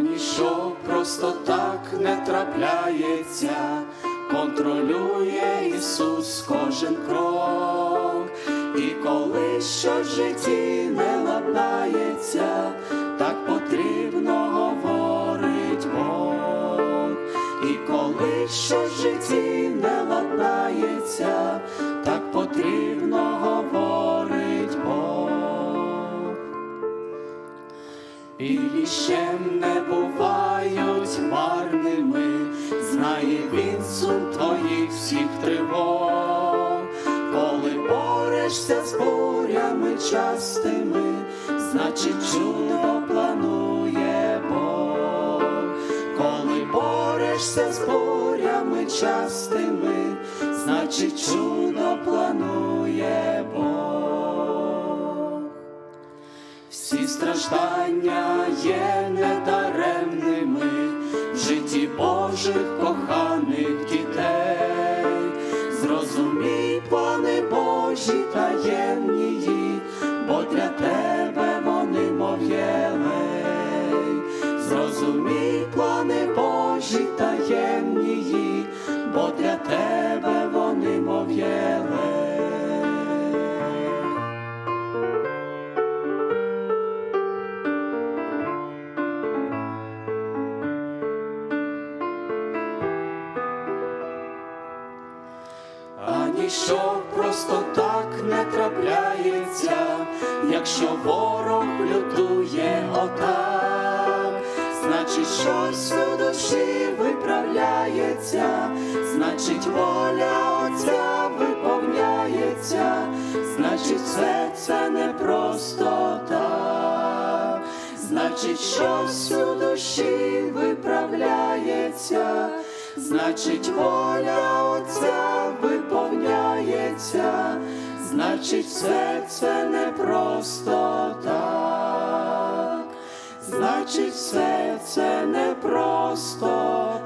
ніщо просто так не трапляється, контролює Ісус кожен крок, і коли що в житті не ладнається, так потрібно говорить Бог, і коли що в житті не ладнається, І ліщем не бувають марними, знає він сум твоїх всіх тривог, коли борешся з бурями частими, значить чудо планує Бог, коли борешся з бурями частими, значить чудо планує Бог. Всі страждання є недаремними в житті Божих коханих дітей. Зрозумій, плани Божі таємні, бо для тебе вони мов. Зрозумій, плани Божі таємні, Ніщо просто так не трапляється, якщо ворог лютує отак, значить щось у душі виправляється, значить воля Отця виповняється, значить все це не просто так, значить щось у душі виправляється. Значить, воля значить, все це не просто так, значить, все це не просто